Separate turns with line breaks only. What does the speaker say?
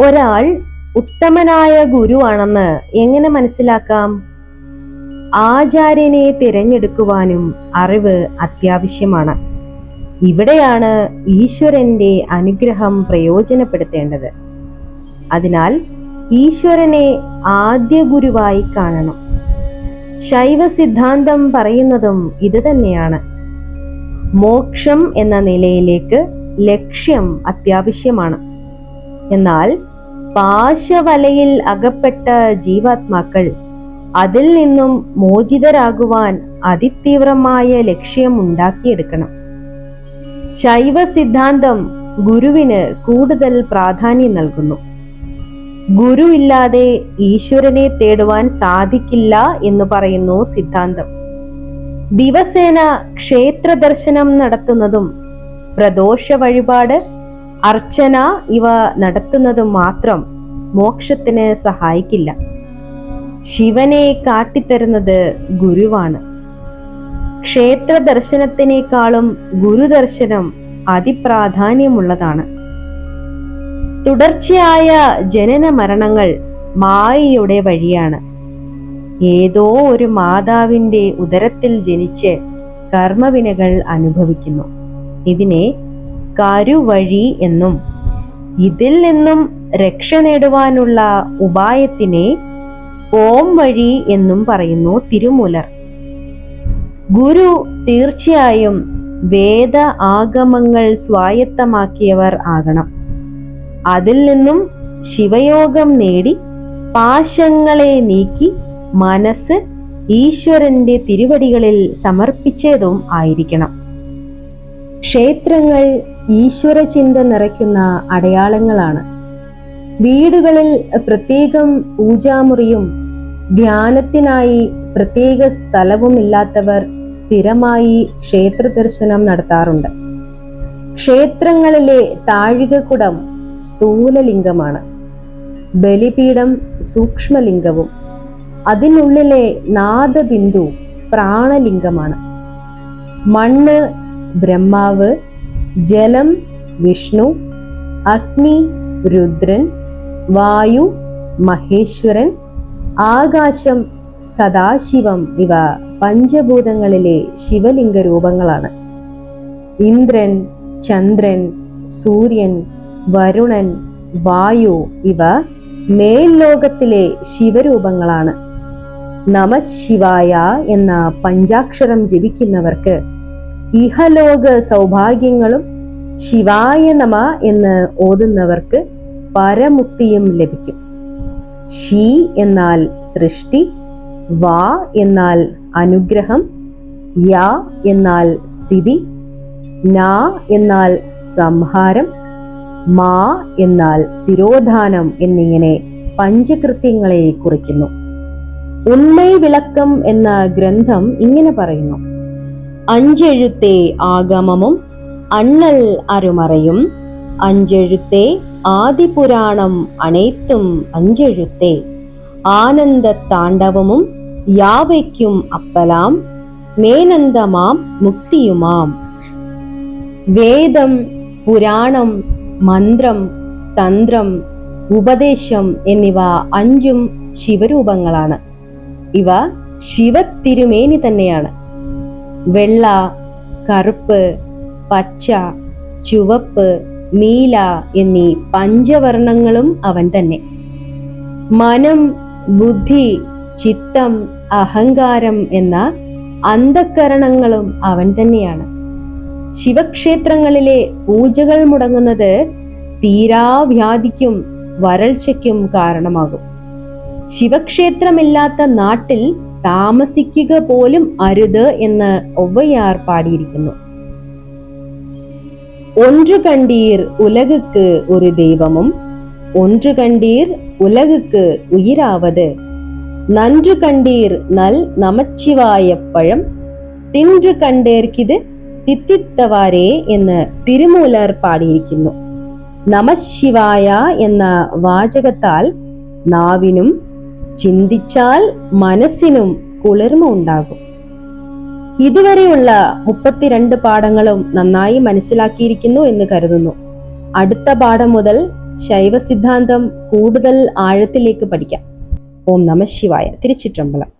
ഒരാൾ ഉത്തമനായ ഗുരുവാണെന്ന് എങ്ങനെ മനസ്സിലാക്കാം? ആചാര്യനെ തിരഞ്ഞെടുക്കുവാനും അറിവ് അത്യാവശ്യമാണ്. ഇവിടെയാണ് ഈശ്വരന്റെ അനുഗ്രഹം പ്രയോജനപ്പെടുത്തേണ്ടത്. അതിനാൽ ഈശ്വരനെ ആദ്യ ഗുരുവായി കാണണം. ശൈവ സിദ്ധാന്തം പറയുന്നതും ഇത് തന്നെയാണ്. മോക്ഷം എന്ന നിലയിലേക്ക് ലക്ഷ്യം അത്യാവശ്യമാണ്. എന്നാൽ പാശവലയിൽ അകപ്പെട്ട ജീവാത്മാക്കൾ അതിൽ നിന്നും മോചിതരാകുവാൻ അതിതീവ്രമായ ലക്ഷ്യം ഉണ്ടാക്കിയെടുക്കണം. ശൈവ സിദ്ധാന്തം ഗുരുവിന് കൂടുതൽ പ്രാധാന്യം നൽകുന്നു. ഗുരു ഇല്ലാതെ ഈശ്വരനെ തേടുവാൻ സാധിക്കില്ല എന്ന് പറയുന്നു സിദ്ധാന്തം. ദിവസേന ക്ഷേത്ര ദർശനം നടത്തുന്നതും പ്രദോഷ വഴിപാട് അർച്ചന ഇവ നടത്തുന്നത് മാത്രം മോക്ഷത്തിന് സഹായിക്കില്ല. ശിവനെ കാട്ടിത്തരുന്നത് ഗുരുവാണ്. ക്ഷേത്ര ദർശനത്തിനേക്കാളും ഗുരുദർശനം അതിപ്രാധാന്യമുള്ളതാണ്. തുടർച്ചയായ ജനന മരണങ്ങൾ മായയുടെ വഴിയാണ്. ഏതോ ഒരു മാതാവിന്റെ ഉദരത്തിൽ ജനിച്ച് കർമ്മവിനകൾ അനുഭവിക്കുന്നു. ഇതിനെ കരുവഴി എന്നും. ഇതിൽ നിന്നും രക്ഷ നേടുവാനുള്ള ഉപായത്തിനെ ഓം വഴി എന്നും പറയുന്നു തിരുമൂലർ. ഗുരു തീർച്ചയായും വേദ ആഗമങ്ങൾ സ്വായത്തമാക്കിയവർ ആകണം. അതിൽ നിന്നും ശിവയോഗം നേടി പാശങ്ങളെ നീക്കി മനസ്സ് ഈശ്വരന്റെ തിരുവടികളിൽ സമർപ്പിച്ചതും ആയിരിക്കണം. ക്ഷേത്രങ്ങൾ ഈശ്വരചിന്ത നിറയ്ക്കുന്ന അടയാളങ്ങളാണ്. വീടുകളിൽ പ്രത്യേകം പൂജാമുറിയും ധ്യാനത്തിനായി പ്രത്യേക സ്ഥലവും ഇല്ലാത്തവർ സ്ഥിരമായി ക്ഷേത്ര ദർശനം നടത്താറുണ്ട്. ക്ഷേത്രങ്ങളിലെ താഴികക്കുടം സ്ഥൂലലിംഗമാണ്. ബലിപീഠം സൂക്ഷ്മലിംഗവും. അതിനുള്ളിലെ നാദബിന്ദു പ്രാണലിംഗമാണ്. മണ്ണ് ബ്രഹ്മാവ് ജലം വിഷ്ണു അഗ്നി രുദ്രൻ വായു മഹേശ്വരൻ ആകാശം സദാശിവം ഇവ പഞ്ചഭൂതങ്ങളിലെ ശിവലിംഗ രൂപങ്ങളാണ് ഇന്ദ്രൻ ചന്ദ്രൻ സൂര്യൻ വരുണൻ വായു ഇവ മേൽലോകത്തിലെ ശിവരൂപങ്ങളാണ്. നമശിവായ എന്ന പഞ്ചാക്ഷരം ജപിക്കുന്നവർക്ക് ഇഹലോക സൗഭാഗ്യങ്ങളും ശിവായ നമ എന്ന് ഓതുന്നവർക്ക് പരമുക്തിയും ലഭിക്കും. ശി എന്നാൽ സൃഷ്ടി വാ എന്നാൽ അനുഗ്രഹം യാ എന്നാൽ സ്ഥിതി നാ എന്നാൽ സംഹാരം മാ എന്നാൽ തിരോധാനം എന്നിങ്ങനെ പഞ്ചകൃത്യങ്ങളെ കുറിക്കുന്നു. ഉണ്മൈ വിളക്കം എന്ന ഗ്രന്ഥം ഇങ്ങനെ പറയുന്നു. അഞ്ചെഴുത്തെ ആഗമമും അണ്ണൽ അരുമറയും അഞ്ചെഴുത്തെ ആദിപുരാണം അണേത്തും അഞ്ചെഴുത്തെ ആനന്ദ താണ്ഡവമും യാവയ്ക്കും അപ്പലാം മേനന്ദമാം മുക്തിയുമാം വേദം പുരാണം മന്ത്രം തന്ത്രം ഉപദേശം എന്നിവ അഞ്ചും ശിവരൂപങ്ങളാണ് ഇവ ശിവത്തിരുമേനി തന്നെയാണ് വെള്ള കറുപ്പ് പച്ച ചുവപ്പ് നീല എന്നീ പഞ്ചവർണങ്ങളും അവൻ തന്നെ. മനം ബുദ്ധി ചിത്തം അഹങ്കാരം എന്ന അന്ധക്കരണങ്ങളും അവൻ തന്നെയാണ്. ശിവക്ഷേത്രങ്ങളിലെ പൂജകൾ മുടങ്ങുന്നത് തീരാവ്യാധിക്കും വരൾച്ചയ്ക്കും കാരണമാകും. ശിവക്ഷേത്രമില്ലാത്ത നാട്ടിൽ താമസിക്കുക പോലും അരുത് എന്ന് ഒവ്വയാർ പാടിയിരിക്കുന്നു. ஒன்று கண்டீர் உலகுக்கு ஒரு தெய்வமும் ஒன்று கண்டீர் உலகுக்கு உயிராவது நன்று கண்டீர் நல் நமச்சிவாய பழம் தின்று கண்டேர்க்கிது தித்திത്തവാരേ എന്ന് തിരുമൂലർ പാടിയിരിക്കുന്നു. നമശിവായ എന്ന വാചകത്താൽ നാവിനും ചിന്തിച്ചാൽ മനസ്സിനും കുളിർമ ഉണ്ടാകും. ഇതുവരെയുള്ള മുപ്പത്തിരണ്ട് പാഠങ്ങളും നന്നായി മനസ്സിലാക്കിയിരിക്കുന്നു എന്ന് കരുതുന്നു. അടുത്ത പാഠം മുതൽ ശൈവ സിദ്ധാന്തം കൂടുതൽ ആഴത്തിലേക്ക് പഠിക്കാം. ഓം നമ ശിവായ. തിരുച്ചിറ്റമ്പലം.